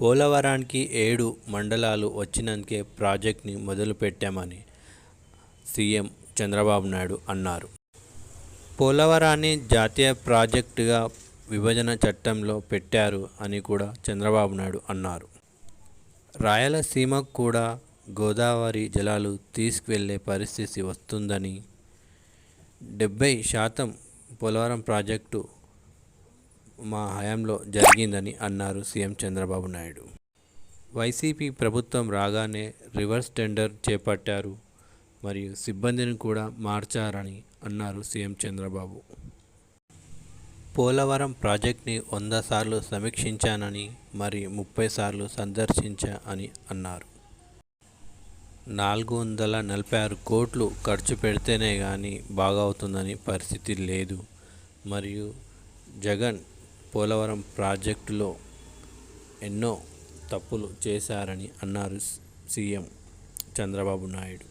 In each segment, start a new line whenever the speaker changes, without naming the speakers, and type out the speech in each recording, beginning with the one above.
పోలవరానికి ఏడు మండలాలు వచ్చినందుకే ప్రాజెక్ట్ని మొదలుపెట్టామని సీఎం చంద్రబాబు నాయుడు అన్నారు. పోలవరాన్ని జాతీయ ప్రాజెక్టుగా విభజన చట్టంలో పెట్టారు అని కూడా చంద్రబాబు నాయుడు అన్నారు. రాయలసీమకు కూడా గోదావరి జలాలు తీసుకువెళ్ళే పరిస్థితి వస్తుందని డెబ్బై శాతం పోలవరం ప్రాజెక్టు మా హయాంలో జరిగిందని అన్నారు సీఎం చంద్రబాబు నాయుడు. వైసీపీ ప్రభుత్వం రాగానే రివర్స్ టెండర్ చేపట్టారు మరియు సిబ్బందిని కూడా మార్చారని అన్నారు సీఎం చంద్రబాబు. పోలవరం ప్రాజెక్ట్ని వంద సార్లు సమీక్షించానని మరి ముప్పై సార్లు సందర్శించా అని అన్నారు. నాలుగు వందల నలభై ఆరు కోట్లు ఖర్చు పెడితేనే కానీ బాగవుతుందని పరిస్థితి లేదు. మరియు జగన్ పోలవరం ప్రాజెక్టులో ఎన్నో తప్పులు చేశారని అన్నారు CM Chandrababu
Naidu.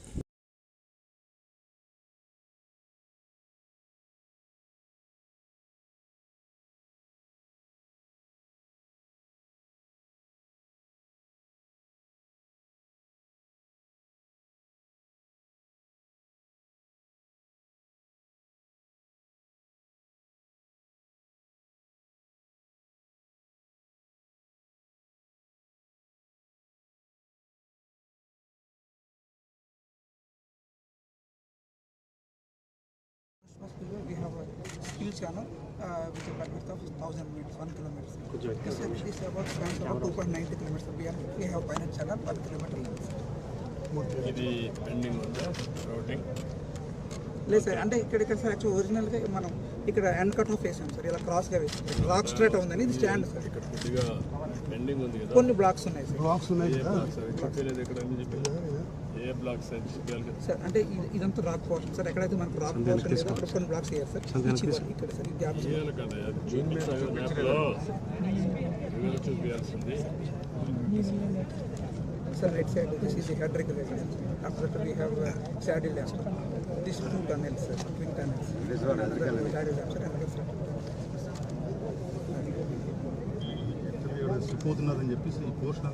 we have a skill channel uh, with a bandwidth of 1000 meters, 1 kilometers. This, is- this about spans about 2.90 kilometers. We have, we have pilot channel 1 kilometer.
ఇది పెండింగ్ ఉందా రోటింగ్
లేదు sir అంటే ఇక్కడ ఇక్కడ sir actual ఒరిజినల్గా మనం ఇక్కడ end cut off వేసాం సార్ ఇలా క్రాస్గా వేసాం. రాక్ స్ట్రేట్ ఉందని ఇది స్టాండ్ సార్.
ఇక్కడ కొద్దిగా పెండింగ్ ఉంది కదా.
కొన్ని బ్లాక్స్ ఉన్నాయి సార్.
బ్లాక్స్ ఉన్నాయి
చెప్పలేదు ఏ బ్లాక్స్ అని చెప్పాలి
సార్ అంటే ఇది- ఇదంతా రాక్ పోర్షన్ సార్ ఎక్కడైతే మనకు రాక్ పోర్షన్ లేదో అక్కడ కొన్ని బ్లాక్స్ వేయాలి సార్. ఇక్కడ సార్ ఈ గ్యాప్
మ్యాప్లో చూపించాల్సింది.
Sir, right side, this is the head regulation. After that, we have uh, saddle lamp. These two tunnels, sir, twin tunnels. Another saddle lamp, sir, another sir.
పోతున్నారని చెప్పేసి ఈ post